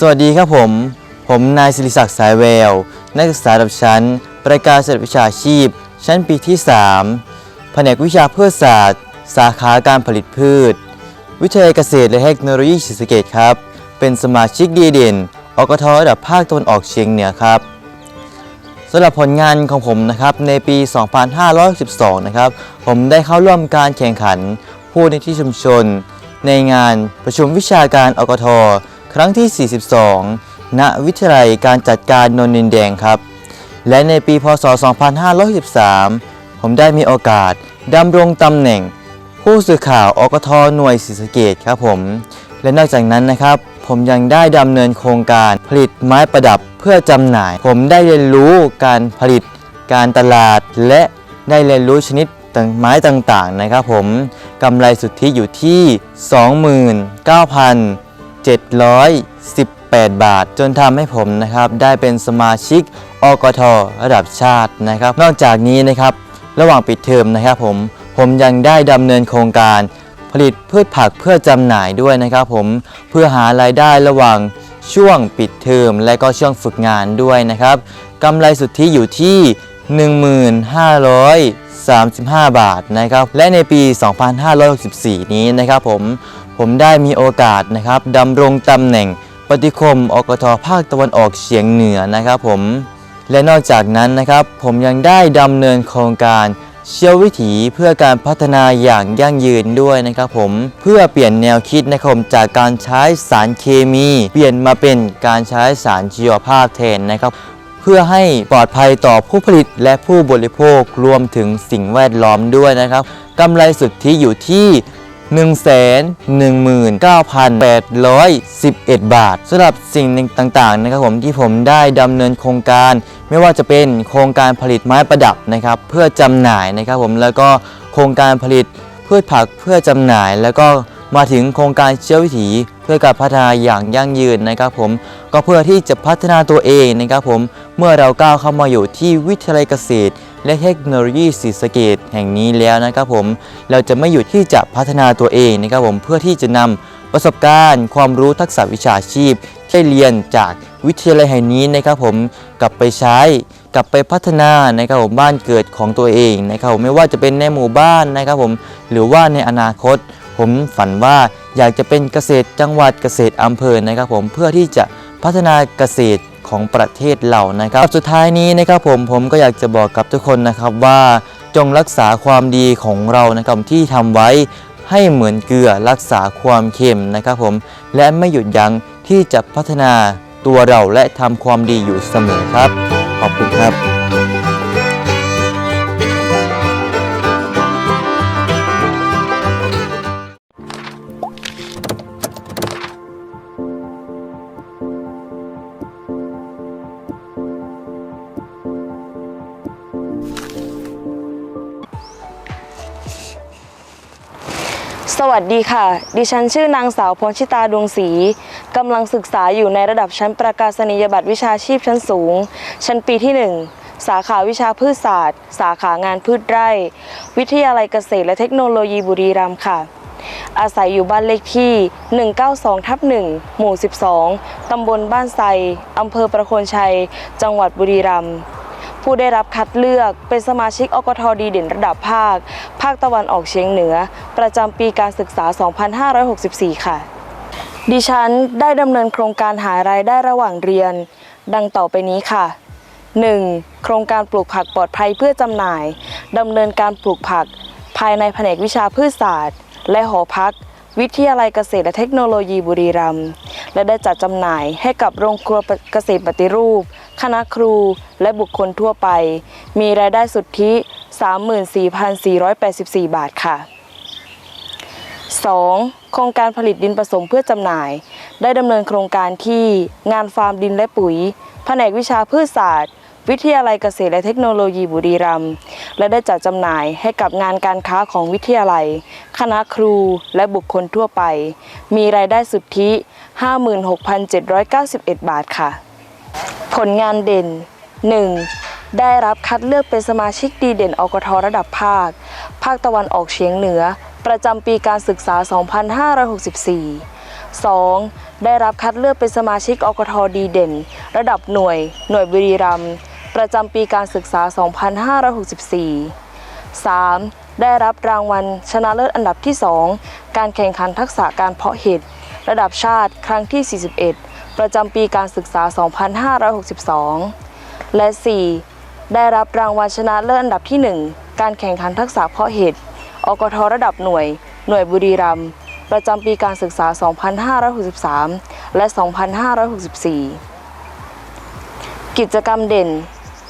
สวัสดีครับผม ผมนายศิริศักดิ์สายแวว นักศึกษาระดับชั้น ประกาศวิชาชีพ ชั้นปีที่ 3 แผนกวิชาพืชศาสตร์ สาขาการผลิตพืช วิทยาลัยเกษตรและเทคโนโลยีศรีสะเกษครับ เป็นสมาชิกดีเด่นอกทระดับภาคตะวันออกเฉียงเหนือครับสำหรับผลงานของผมนะครับในปี 2512 นะครับ ผมได้เข้าร่วมการแข่งขันผู้ในที่ชุมชน ในงานประชุมวิชาการอกท ครั้งที่ 42 ณ วิทยาลัยการจัดการนนินแดงครับ และในปีพศ 2513ผมได้มีโอกาสดำรงตำแหน่ง ผู้สื่อข่าวอกทหน่วยศรีสะเกดครับผม และนอกจากนั้นนะครับ ผมยังได้ดำเนินโครงการผลิตไม้ประดับเพื่อจำหน่าย ผมได้เรียนรู้การผลิตการตลาดและได้เรียนรู้ชนิดต่างไม้ต่างๆนะครับผมกำไรสุทธิอยู่ที่ 718 บาท จนทำให้ผมนะครับได้เป็นสมาชิกอกทระดับชาตินะครับ นอกจากนี้นะครับระหว่างปิดเทอมนะครับผมผมยังได้ดำเนินโครงการผลิตพืชผักเพื่อจำหน่ายด้วยนะครับผมเพื่อหารายได้ระหว่างช่วงปิดเทอมและก็ช่วงฝึกงานด้วยนะครับกำไรสุทธิอยู่ที่ 1535 บาทนะครับและในปี 2564 นี้นะครับผม ผมได้มีโอกาสนะครับดำรงตำแหน่งปฏิคมอกทภาคตะวันออกเฉียงเหนือนะครับผมและนอกจากนั้นนะครับ ผมยังได้ดำเนินโครงการเชี่ยววิถีเพื่อการพัฒนาอย่างยั่งยืนด้วยนะครับผมเพื่อเปลี่ยนแนวคิดนะครับผมจากการใช้สารเคมี เปลี่ยนมาเป็นการใช้สารชีวภาพแทนนะครับ เพื่อให้ปลอดภัยต่อผู้ผลิตและผู้บริโภครวมถึงสิ่งแวดล้อมด้วยนะครับกำไรสุทธิอยู่ที่ 119,811 บาทสำหรับสิ่งต่างๆนะครับผมที่ผมได้ดำเนินโครงการ ไม่ว่าจะเป็นโครงการผลิตไม้ประดับนะครับเพื่อจำหน่ายนะครับผมแล้วก็โครงการผลิตพืชผักเพื่อจำหน่าย แล้วก็มาถึงโครงการเชื้อวิถีเพื่อการพัฒนาอย่างยั่งยืนนะครับผมก็เพื่อที่จะพัฒนาตัวเองนะครับผมเมื่อเราก้าวเข้ามาอยู่ที่วิทยาลัยเกษตร และเทคโนโลยีศรีสะเกดแห่งนี้แล้วนะครับผมเราจะไม่หยุดที่จะพัฒนาตัวเองนะครับผมเพื่อที่จะนำประสบการณ์ ความรู้ทักษะวิชาชีพ ที่เรียนจากวิทยาลัยแห่งนี้นะครับผมกลับไปใช้กลับไปพัฒนานะครับผมบ้านเกิดของตัวเองนะครับผมไม่ว่าจะเป็นในหมู่บ้านนะครับผมหรือว่าในอนาคต ผมฝันว่าอยากจะเป็นเกษตรจังหวัดเกษตรอำเภอนะครับผมเพื่อที่จะพัฒนาเกษตร ของประเทศเรานะครับสุดท้ายนี้นะครับผมผมก็อยากจะบอกกับทุกคนนะครับว่าจงรักษาความดีของเรานะครับที่ทำไว้ให้เหมือนเกลือรักษาความเค็มนะครับผมและไม่หยุดยั้งที่จะพัฒนาตัวเราและทำความดีอยู่เสมอครับ ขอบคุณครับ วัสดีค่ะ ดิฉันชื่อนางสาวพรชิตาดวงศรีกำลังศึกษาอยู่ในระดับชั้นประกาศนียบัตรวิชาชีพชั้นสูง ชั้นปีที่ 1 สาขาวิชาพืชศาสตร์ สาขางานพืชไร่ วิทยาลัยเกษตรและเทคโนโลยีบุรีรัมย์ค่ะ อาศัยอยู่บ้านเลขที่ 192ทับ1หมู่ 12 ตำบลบ้านไทรอำเภอประโคนชัย จังหวัดบุรีรัมย์ ผู้ได้รับคัดเลือกเป็นสมาชิกอกทดีเด่นระดับภาค ภาคตะวันออกเฉียงเหนือ ประจำปีการศึกษา 2564 ค่ะ ดิฉันได้ดำเนินโครงการหารายได้ระหว่างเรียน ดังต่อไปนี้ค่ะ 1. โครงการปลูกผักปลอดภัยเพื่อจำหน่ายดำเนินการปลูกผัก ภายในแผนกวิชาพืชศาสตร์ และหอพัก วิทยาลัยเกษตรและเทคโนโลยีบุรีรัมย์และได้จัดจำหน่ายให้กับโรงครัวเกษตรปฏิรูป คณะครูและบุคคลทั่วไป มีรายได้สุทธิ 34,484 บาทค่ะ 2. โครงการผลิตดินผสมเพื่อจำหน่าย ได้ดำเนินโครงการที่งานฟาร์มดินและปุ๋ย แผนกวิชาพืชศาสตร์ วิทยาลัยเกษตรและเทคโนโลยีบุรีรัมย์และได้จัดจำหน่ายให้กับงานการค้าของวิทยาลัย คณะครูและบุคคลทั่วไป มีรายได้สุทธิ 56,791 บาทค่ะ ผลงานเด่น 1. ได้รับคัดเลือกเป็นสมาชิกดีเด่นอกทระดับภาค ภาคตะวันออกเฉียงเหนือ ประจำปีการศึกษา 2564 2. ได้รับคัดเลือกเป็นสมาชิกอกทดีเด่น ระดับหน่วย หน่วยบุรีรัมย์ประจำปีการศึกษา 2564 3. ได้รับรางวัลชนะเลิศอันดับที่ 2 การแข่งขันทักษะการเพาะเห็ด ระดับชาติครั้งที่ 41 ประจำปีการศึกษา 2562 และ 4. ได้รับรางวัลชนะเลิศอันดับที่ 1 การแข่งขันทักษะเพาะเห็ด อกทระดับหน่วย หน่วยบุรีรัมย์ ประจำปีการศึกษา 2563 และ 2564 กิจกรรมเด่น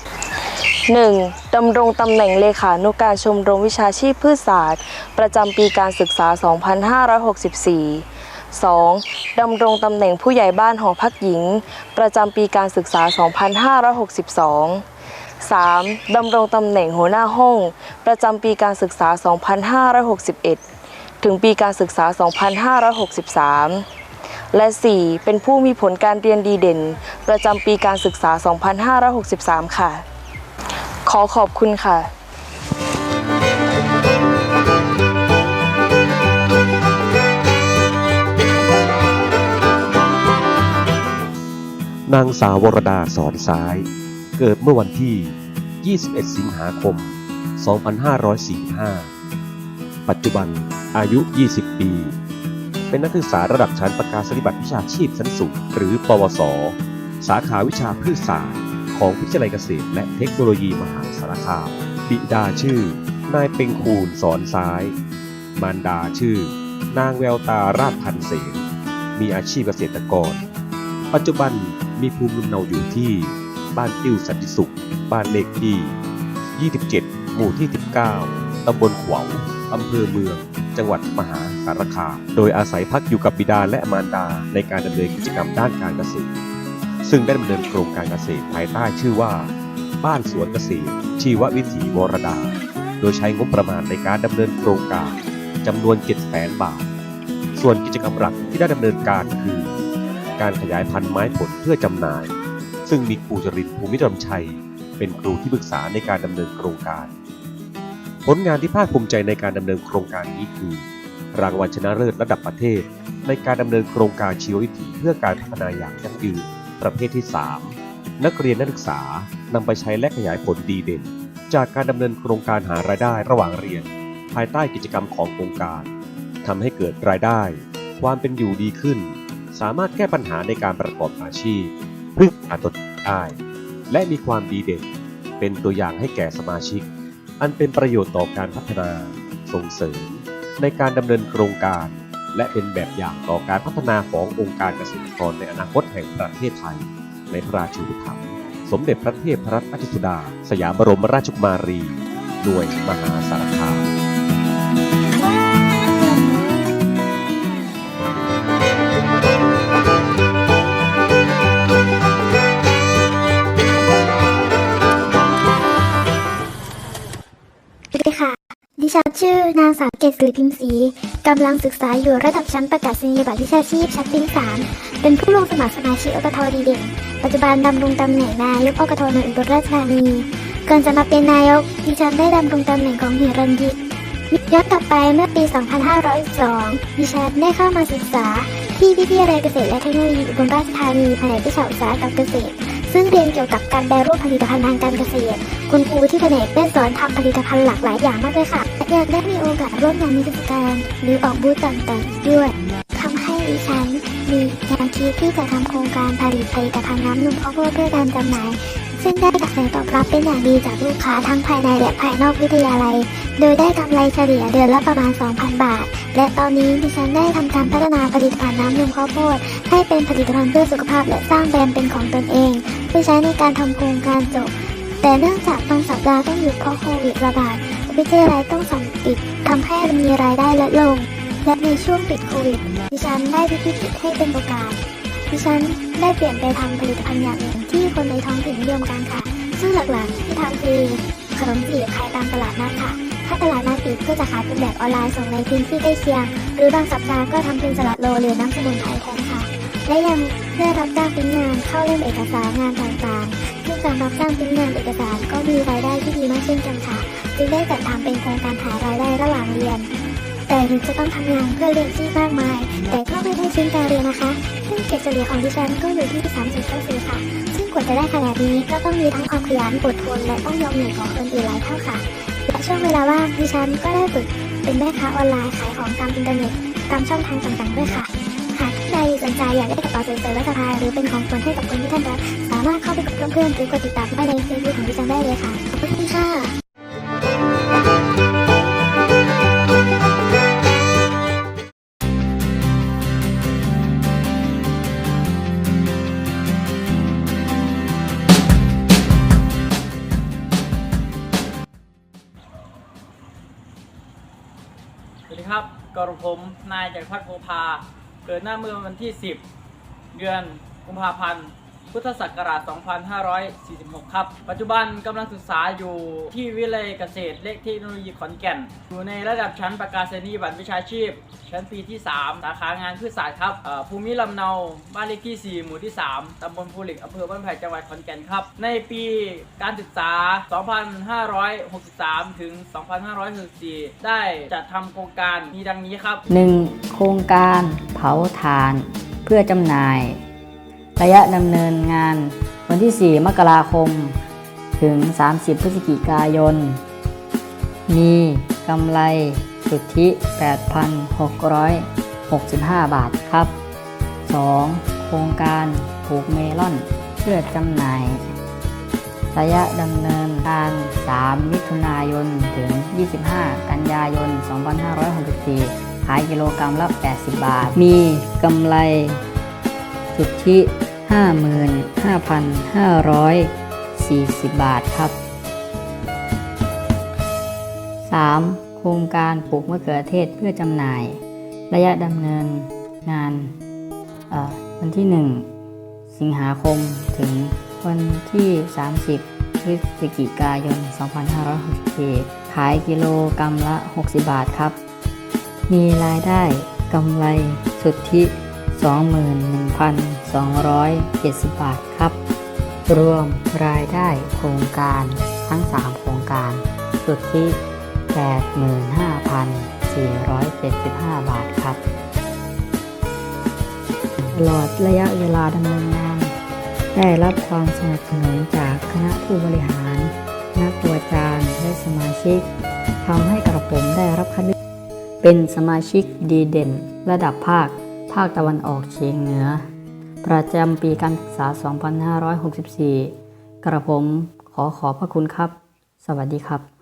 1. ดำรงตำแหน่งเลขานุการชมรมวิชาชีพพืชศาสตร์ ประจำปีการศึกษา 2564 2. ดำรงตำแหน่งผู้ใหญ่บ้านหอพักหญิง ประจำปีการศึกษา 2562 3. ดำรงตำแหน่งหัวหน้าห้อง ประจำปีการศึกษา 2561 ถึงปีการศึกษา 2563 และ 4. เป็นผู้มีผลการเรียนดีเด่น ประจำปีการศึกษา 2563 ค่ะ ขอขอบคุณค่ะ นางสาววรดาสอนซ้าย เกิดเมื่อวันที่ 21 สิงหาคม 2545 ปัจจุบันอายุ 20 ปี เป็นนักศึกษาระดับชั้นประกาศนียบัตรวิชาชีพชั้นสูงหรือ ปวส สาขาวิชาพืชศาสตร์ของวิทยาลัยเกษตร และเทคโนโลยีมหาสารคาม บิดาชื่อ นายเป็งคูณสอนซ้าย มารดาชื่อ นางแววตาราชพันเสนมีอาชีพเกษตรกร ปัจจุบัน มีภูมิลำเนาอยู่ที่บ้านติ้วสันติสุข บ้านเลขที่ 27 หมู่ที่ 19 ตำบลขวาวอำเภอเมือง จังหวัดมหาสารคาม โดยอาศัยพักอยู่กับบิดาและมารดาในการดำเนินกิจกรรมด้านการเกษตร ซึ่งได้ดำเนินโครงการเกษตรภายใต้ชื่อว่า บ้านสวนเกษตร ชีววิถีวรดา โดยใช้งบประมาณในการดำเนินโครงการจำนวน7 0 0 0 0 0บาท ส่วนกิจกรรมหลักที่ได้ดำเนินการคือ การขยายพันธุ์ไม้ผลเพื่อจำหน่าย ซึ่งมีครูจรินภูมิธรรมชัย เป็นครูที่ปรึกษาในการดำเนินโครงการ ผลงานที่ภาคภูมิใจในการดำเนินโครงการนี้คือ รางวัลชนะเลิศระดับประเทศ ในการดำเนินโครงการชีววิถีเพื่อการพัฒนาอย่างยั่งยืนประเภทที่ 3 นักเรียนนักศึกษานำไปใช้และขยายผลดีเด่น จากการดำเนินโครงการหารายได้ระหว่างเรียน ภายใต้กิจกรรมของโครงการทำให้เกิดรายได้ ความเป็นอยู่ดีขึ้น สามารถแก้ปัญหาในการประกอบอาชีพพึ่งพาตนได้และมีความดีเด่น เป็นตัวอย่างให้แก่สมาชิก อันเป็นประโยชน์ต่อการพัฒนา ส่งเสริม ในการดำเนินโครงการ และเป็นแบบอย่างต่อการพัฒนาขององค์การเกษตรกรในอนาคตแห่งประเทศไทย ในพระราชูปถัมภ์สมเด็จพระเทพรัตนราชสุดา สยามบรมราชกุมารี หน่วยมหาสารคาม ฉันชื่อนางสาวเกศสิริพิมพ์ศรีกำลังศึกษาอยู่ระดับชั้นประกาศนียบัตรวิชาชีพชั้นปีที่สามเป็นผู้ลงสมัครสมาชิกอกทดีเด่นปัจจุบันดำรงตำแหน่งนายกอกทในอุบลราชธานีก่อนจะมาเป็นนายกดิฉันได้ดำรงตำแหน่งของหิรัญยิกย้อนกลับไปเมื่อปี 2502ดิฉันได้เข้ามาศึกษาที่วิทยาลัยเกษตรและเทคโนโลยีอุบลราชธานีแผนกวิชาอุตสาหกรรมเกษตร ซึ่งเรียนเกี่ยวกับการแปรรูปผลิตภัณฑ์ทางการเกษตร คุณครูที่แผนกได้สอนทำผลิตภัณฑ์หลากหลายอย่างมากเลยค่ะอยากได้มีโอกาสร่วมงานนิทรรศการหรือออกบูธต่างๆด้วยทำให้ดิฉันมีแนวคิดที่จะทำโครงการผลิตผลิตภัณฑ์น้ำนมข้าวโพดเพื่อการจำหน่าย ซึ่งได้กระแสตอบรับเป็นอย่างดีจากลูกค้าทั้งภายในและภายนอกวิทยาลัย โดยได้กำไรเฉลี่ยเดือนละประมาณ 2,000 บาท และตอนนี้ดิฉันได้ทำการพัฒนาผลิตภัณฑ์น้ำนมข้าวโพดให้เป็นผลิตภัณฑ์เพื่อสุขภาพและสร้างแบรนด์เป็นของตนเองเพื่อใช้ในการทำโครงการจบ แต่เนื่องจากบางสัปดาห์ต้องหยุดเพราะโควิดระบาดวิทยาลัยต้องสั่งปิดทำให้มีรายได้ลดลง และในช่วงปิดโควิดดิฉันได้พลิกวิตให้เป็นโอกาสดิฉันได้เปลี่ยนไปทำผลิตภัณฑ์อย่างอื่น ที่คนในท้องถิ่นนิยมกันค่ะ ซึ่งหลักๆที่ทำคือขนมจีบขายตามตลาดนัดค่ะ ถ้าตลาดนัดปิดก็จะขายเป็นแบบออนไลน์ส่งในพื้นที่ใกล้เคียง หรือบางสัปดาห์ก็ทำเป็นสลัดโลหรือน้ำสมุนไพรแทนค่ะ และยังได้รับจ้างปริ้นงานเข้าเล่มเอกสารงานต่างๆซึ่งการรับจ้างปริ้นงานเอกสารก็มีรายได้ที่ดีมากเช่นกันค่ะ จึงได้จัดทำเป็นโครงการหารายได้ระหว่างเรียนแต่ถึงจะต้องทำงานเพื่อเลี้ยงชีพมากมาย แต่ก็ไม่ได้ทิ้งการเรียนนะคะ ซึ่งเกรดเฉลี่ยของดิฉันก็อยู่ที่30.4ค่ะ กว่าจะได้ขนาดนี้ก็ต้องมีทั้งความขยันอดทนและต้องยอมเหนื่อยของคนอื่นหลายเท่าค่ะและช่วงเวลาว่างดิฉันก็ได้ฝึกเป็นแม่ค้าออนไลน์ขายของตามอินเทอร์เน็ตตามช่องทางต่างๆด้วยค่ะหากใครสนใจอยากได้กระเป๋าสวยๆไว้สะพายหรือเป็นของขวัญให้กับคนที่ท่านรักสามารถเข้าไปกดเพื่อนๆหรือกดติดตามได้ในเฟซบุ๊กของดิฉันได้เลยค่ะขอบคุณค่ะ กรผมนายจักรพัฒน์โพพาเกิดหน้าเมือวันที่ 10 เดือนกุมภาพันธ์ พุทธศักราช 2546 ครับ ปัจจุบันกำลังศึกษาอยู่ที่วิเลยเกษตรและเทคโนโลยีขอนแก่น อยู่ในระดับชั้นประกาศนียบัตรวิชาชีพ ชั้นปีที่ 3 สาขางานพืชศาสตร์ครับภูมิลำเนาบ้านเลขที่ 4 หมู่ที่ 3 ตำบลภูเหล็กอำเภอบ้านไผ่จังหวัดขอนแก่นครับ ในปีการศึกษา 2563 ถึง 2564 ได้จัดทำโครงการมีดังนี้ครับ 1. โครงการเผาถ่าน เพื่อจำหน่าย ระยะดำเนินงาน วันที่ 4 มกราคม ถึง 30 พฤศจิกายน มีกำไรสุทธิ 8,665 บาทครับ 2. โครงการปลูกเมลอนเพื่อจำหน่าย ระยะดำเนินการ 3 มิถุนายน ถึง 25 กันยายน 2564 ขายกิโลกรัมละ 80 บาท มีกำไรสุทธิ 55,540 บาทครับ 3. โครงการปลูกมะเขือเทศเพื่อจำหน่าย ระยะดำเนินงานวันที่ 1 สิงหาคมถึงวันที่ 30 พฤศจิกายน 2564 ขายกิโลกรัมละ 60 บาทครับ มีรายได้กำไรสุทธิ 270 บาทครับ รวมรายได้โครงการทั้ง 3 โครงการ สุดทธิ85,475 บาทครับตลอดระยะเวลาดำเนินงาน ได้รับความสนับสนุนจากคณะผู้บริหารนักวิจารณ์และสมาชิกทำให้กระผมได้รับคัดเลือกเป็นสมาชิกดีเด่น ระดับภาค ภาคตะวันออกเฉียงเหนือ ประจำปีการศึกษา 2564 กระผมขอขอบพระคุณครับ สวัสดีครับ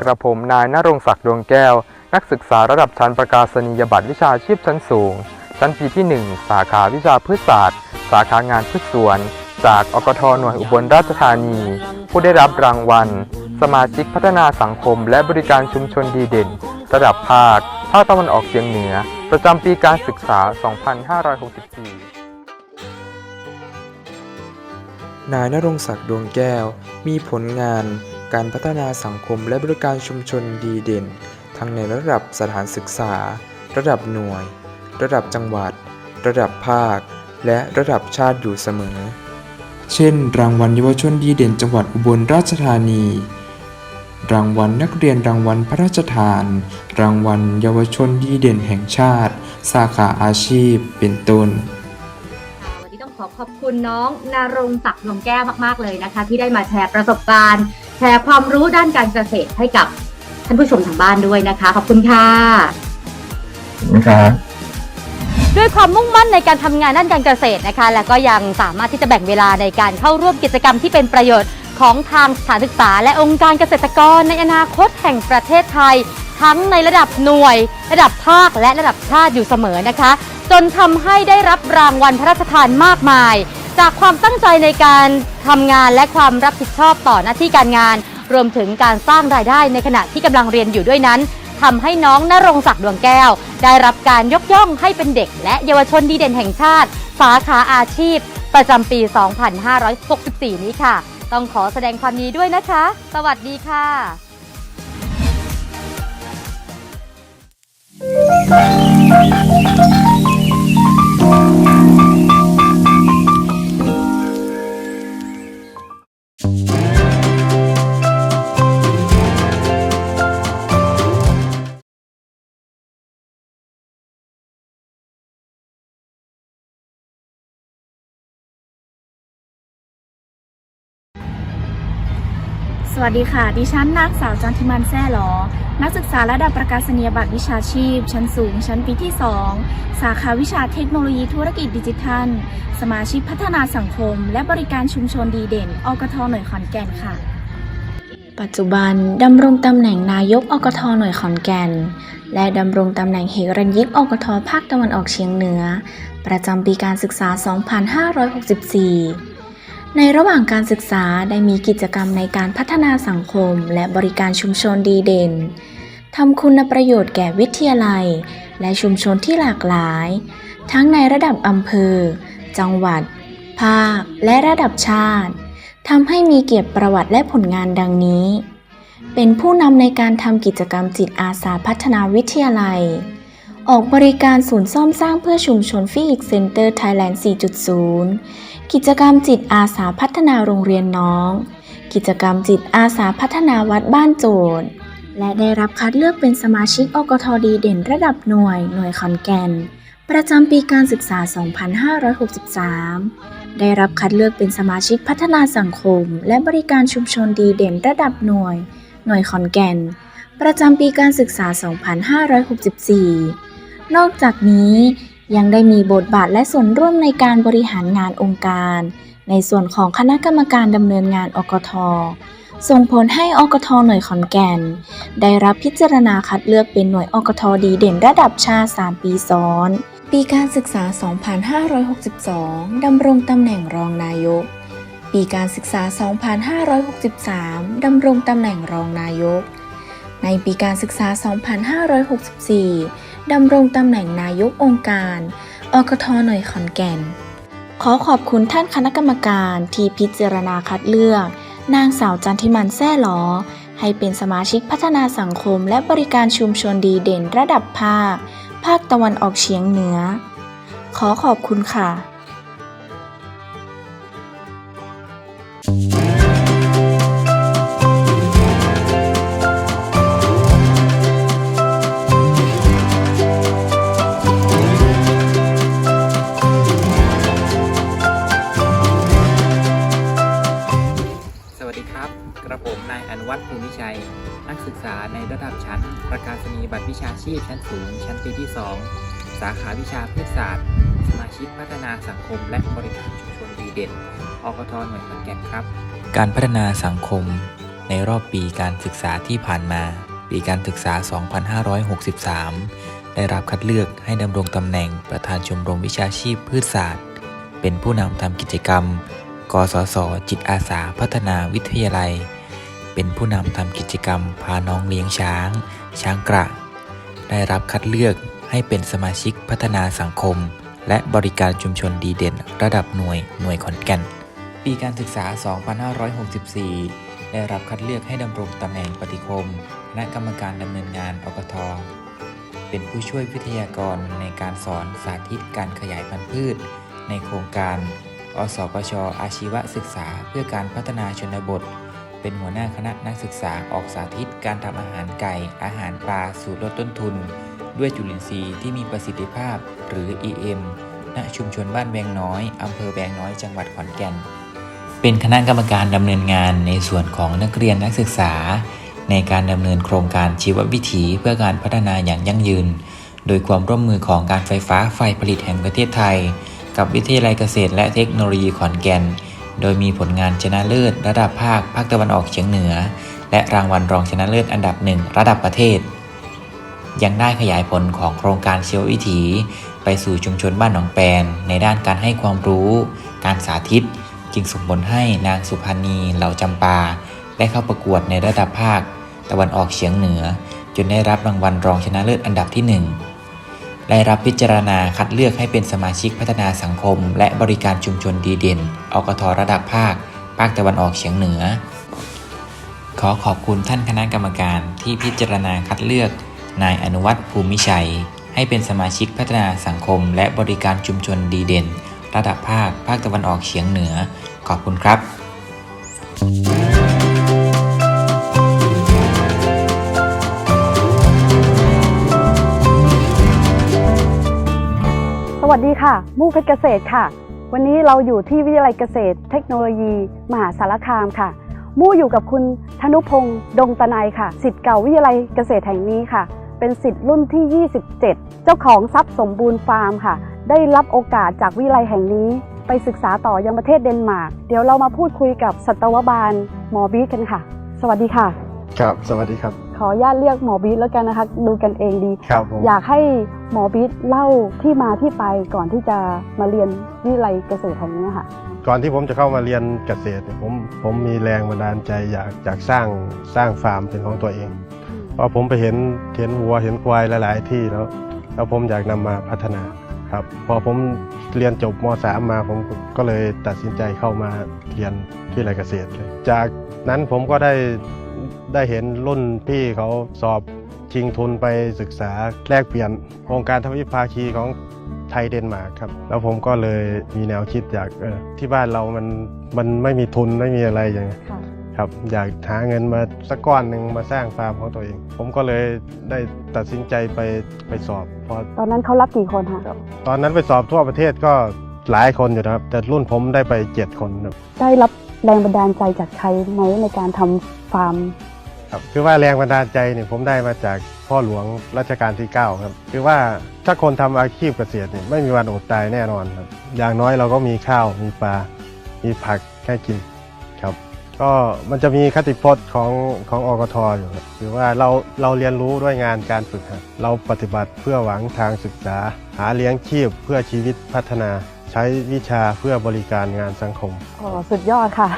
กระผมนายนรงศักดิ์ดวงแก้ว นักศึกษาระดับชั้นประกาศนียบัตรวิชาชีพชั้นสูง ชั้นปีที่ 1 สาขาวิชาพืชศาสตร์ สาขางานพืชสวน จากอกทหน่วยอุบลราชธานี ผู้ได้รับรางวัล สมาชิกพัฒนาสังคม และบริการชุมชนดีเด่น ระดับภาค ภาคตะวันออกเฉียงเหนือ ประจำปีการศึกษา 2564นายนรงศักดิ์ดวงแก้วมีผลงาน การพัฒนาสังคมและบริการชุมชนดีเด่น ทั้งในระดับสถานศึกษา ระดับหน่วย ระดับจังหวัด ระดับภาค และระดับชาติอยู่เสมอ เช่น รางวัลเยาวชนดีเด่นจังหวัดอุบลราชธานี รางวัลนักเรียนรางวัลพระราชทาน รางวัลเยาวชนดีเด่นแห่งชาติ สาขาอาชีพ เป็นต้นวันนี้ต้องขอขอบคุณน้องนารงศักดิ์ดวงแก้วมาก ๆ เลยนะคะ ที่ได้มาแชร์ประสบการณ์ ชร์ความรู้ด้านการเกษตรให้กับท่านผู้ชมทางบ้านด้วยนะคะ ขอบคุณค่ะด้วยความมุ่งมั่นในการทำงานด้านการเกษตรนะคะ และก็ยังสามารถที่จะแบ่งเวลาในการเข้าร่วมกิจกรรมที่เป็นประโยชน์ของทางสถานศึกษา และองค์การเกษตรกรในอนาคตแห่งประเทศไทย ทั้งในระดับหน่วย ระดับภาคและระดับชาติอยู่เสมอนะคะ จนทำให้ได้รับรางวัลพระราชทานมากมาย จากความตั้งใจในการทำงานและความรับผิดชอบต่อหน้าที่การงาน รวมถึงการสร้างรายได้ในขณะที่กำลังเรียนอยู่ด้วยนั้นทำให้น้องนรงศักดิ์ดวงแก้ว ได้รับการยกย่องให้เป็นเด็ก และเยาวชนดีเด่นแห่งชาติ สาขาอาชีพ ประจำปี 2564 นี้ค่ะ ต้องขอแสดงความยินดีด้วยนะคะ สวัสดีค่ะ สวัสดีค่ะ ดิฉันนางสาวจันทิมันแซ่หลอ นักศึกษาระดับประกาศนียบัตรวิชาชีพ ชั้นสูง ชั้นปีที่ 2 สาขาวิชาเทคโนโลยีธุรกิจดิจิทัล สมาชิกพัฒนาสังคม และบริการชุมชนดีเด่น อกทหน่วยขอนแก่นค่ะ ปัจจุบันดำรงตำแหน่งนายกอกทหน่วยขอนแก่น และดำรงตำแหน่งเหรัญยิกอกทภาคตะวันออกเฉียงเหนือ ประจำปีการศึกษา 2564 ในระหว่างการศึกษาได้มีกิจกรรมในการพัฒนาสังคม และบริการชุมชนดีเด่นทำคุณประโยชน์แก่วิทยาลัย และชุมชนที่หลากหลาย ทั้งในระดับอำเภอ จังหวัด ภาค และระดับชาติทำให้มีเกียรติประวัติและผลงานดังนี้ เป็นผู้นำในการทำกิจกรรมจิตอาสาพัฒนาวิทยาลัย ออกบริการศูนย์ซ่อมสร้างเพื่อชุมชนฟิอิกเซ็นเตอร์ไทยแลนด์ 4.0 กิจกรรมจิตอาสาพัฒนาโรงเรียนน้อง กิจกรรมจิตอาสาพัฒนาวัดบ้านโจทย์และได้รับคัดเลือกเป็นสมาชิกอกทดีเด่นระดับหน่วย หน่วยขอนแก่น ประจำปีการศึกษา 2563 ได้รับคัดเลือกเป็นสมาชิกพัฒนาสังคม และบริการชุมชนดีเด่นระดับหน่วย หน่วยขอนแก่น ประจำปีการศึกษา 2564 นอกจากนี้ ยังได้มีบทบาทและส่วนร่วมในการบริหารงานองค์การ ในส่วนของคณะกรรมการดำเนินงานอกท ส่งผลให้อกทหน่วยขอนแก่น ได้รับพิจารณาคัดเลือกเป็นหน่วยอกทดีเด่นระดับชาติ 3 ปีซ้อน ปีการศึกษา 2562 ดำรงตำแหน่งรองนายก ปีการศึกษา 2563 ดำรงตำแหน่งรองนายก ในปีการศึกษา 2564 ดำรงตำแหน่งนายกองค์การ อกทหน่วยขอนแก่น ขอขอบคุณท่านคณะกรรมการที่พิจารณาคัดเลือก นางสาวจันทิมันแซ่หลอ ให้เป็นสมาชิกพัฒนาสังคมและบริการชุมชนดีเด่นระดับภาค ภาคตะวันออกเฉียงเหนือ ขอขอบคุณค่ะส ชีพชั้นสูง ชั้นปีที่ 2 สาขาวิชาพืชศาสตร์ สมาชิกพัฒนาสังคม และบริการชุมชนดีเด่นอกทหน่วยขอนแก่นครับ การพัฒนาสังคมในในรอบปีการศึกษาที่ผ่านมา ปีการศึกษา 2563 ได้รับคัดเลือกให้ดำรงตำแหน่งประธานชมรมวิชาชีพพืชศาสตร์ เป็นผู้นำทำกิจกรรม กสศจิตอาสาพัฒนาวิทยาลัยเป็นผู้นำทำกิจกรรมพาน้องเลี้ยงช้าง ช้างกระ ได้รับคัดเลือกให้เป็นสมาชิกพัฒนาสังคม และบริการชุมชนดีเด่น ระดับหน่วยหน่วยขอนแก่น ปีการศึกษา 2564 ได้รับคัดเลือกให้ดำรงตำแหน่งปฏิคมคณะกรรมการดำเนินงานอกทเป็นผู้ช่วยวิทยากรในการสอนสาธิตการขยายพันธุ์พืช ในโครงการ อสปช อาชีวศึกษาเพื่อการพัฒนาชนบท เป็นหัวหน้าคณะนักศึกษาออกสาธิตการทำอาหารไก่ อาหารปลาสูตรลดต้นทุน ด้วยจุลินทรีย์ที่มีประสิทธิภาพหรือ EM ณชุมชนบ้านแวงน้อยอำเภอแวงน้อยจังหวัดขอนแก่น เป็นคณะกรรมการดำเนินงานในส่วนของนักเรียนนักศึกษา ในการดำเนินโครงการชีววิถีเพื่อการพัฒนาอย่างยั่งยืน โดยความร่วมมือของการไฟฟ้าฝ่ายผลิตแห่งประเทศไทย กับวิทยาลัยเกษตรและเทคโนโลยีขอนแก่น โดยมีผลงานชนะเลิศ ระดับภาคภาคตะวันออกเฉียงเหนือ และรางวัลรองชนะเลิศอันดับหนึ่งระดับประเทศ ยังได้ขยายผลของโครงการเชียววิถี ไปสู่ชุมชนบ้านหนองแปน ในด้านการให้ความรู้ การสาธิต จึงส่งผลให้นางสุพรรณีเหล่าจำปา ได้เข้าประกวดในระดับภาค ตะวันออกเฉียงเหนือ จนได้รับรางวัลรองชนะเลิศอันดับที่หนึ่ง ได้รับพิจารณาคัดเลือกให้เป็นสมาชิกพัฒนาสังคม และบริการชุมชนดีเด่นอกทระดับภาค ภาคตะวันออกเฉียงเหนือ ขอขอบคุณท่านคณะกรรมการที่พิจารณาคัดเลือก นายอนุวัฒน์ภูมิชัย ให้เป็นสมาชิกพัฒนาสังคม และบริการชุมชนดีเด่น ระดับภาค ภาคตะวันออกเฉียงเหนือ ขอบคุณครับส วัสดีค่ะ มู่เพชรเกษตรค่ะ วันนี้เราอยู่ที่วิทยาลัยเกษตร เทคโนโลยี มหาสารคามค่ะ มู่อยู่กับคุณธนุพงศ์ดงตะไนค่ะสิทธิ์เก่าวิทยาลัยเกษตรแห่งนี้ค่ะ เป็นสิทธิ์รุ่นที่ 27 เจ้าของทรัพย์สมบูรณ์ฟาร์มค่ะ ได้รับโอกาสจากวิทยาลัยแห่งนี้ ไปศึกษาต่อยังประเทศเดนมาร์กเดี๋ยวเรามาพูดคุยกับสัตวบาลหมอบีกันค่ะ สวัสดีค่ะ ครับ สวัสดีครับ ขออนุญาตเรียกหมอบีทแล้วกันนะคะ ดูกันเองดี ครับผม อยากให้หมอบิ๊กเล่าที่มาที่ไปก่อนที่จะมาเรียนวิทยาลัยเกษตรแห่งนี้ค่ะ ก่อนที่ผมจะเข้ามาเรียนเกษตรเนี่ยผมผมมีแรงบันดาลใจอยากอยากสร้างสร้างฟาร์มเป็นของตัวเอง เพราะผมไปเห็นเห็นวัวเห็นควายหลาย ๆ ที่แล้วแล้วผมอยากนำมาพัฒนาครับ พอผมเรียนจบม .3 มาผมก็เลยตัดสินใจเข้ามาเรียนที่วิทยาลัยเกษตรเลยจากนั้นผมก็ได้ ได้เห็นรุ่นพี่เขาสอบชิงทุนไปศึกษาแลกเปลี่ยนโครงการทวิภาคีของไทยเดนมาร์กครับ แล้วผมก็เลยมีแนวคิดอยากเออที่บ้านเรามันมันไม่มีทุนไม่มีอะไรอย่างเงี้ยครับอยากหาเงินมาสักก้อนหนึ่งมาสร้างฟาร์มของตัวเอง ผมก็เลยได้ตัดสินใจไปไปสอบพอตอนนั้นเขารับกี่คนคะตอนนั้นไปสอบทั่วประเทศก็หลายคนอยู่นะครับ แต่รุ่นผมได้ไป 7 คนครับได้รับแรงบันดาลใจจากใครไหมในการทำฟาร์ม ครับคือว่าแรงบันดาลใจเนี่ยผมได้มาจากพ่อหลวงรัชกาลที่ 9 ครับคือว่าถ้าคนทำอาชีพเกษตรเนี่ยไม่มีวันอดตายแน่นอนครับ อย่างน้อยเราก็มีข้าวมีปลา มีผักให้กินครับ ก็มันจะมีคติพจน์ของของอกทอยู่ครับคือว่าเราเราเรียนรู้ด้วยงานการฝึกหัดเราปฏิบัติเพื่อหวังทางศึกษา หาเลี้ยงชีพเพื่อชีวิตพัฒนา ใช้วิชาเพื่อบริการงานสังคมอ๋อสุดยอดค่ะ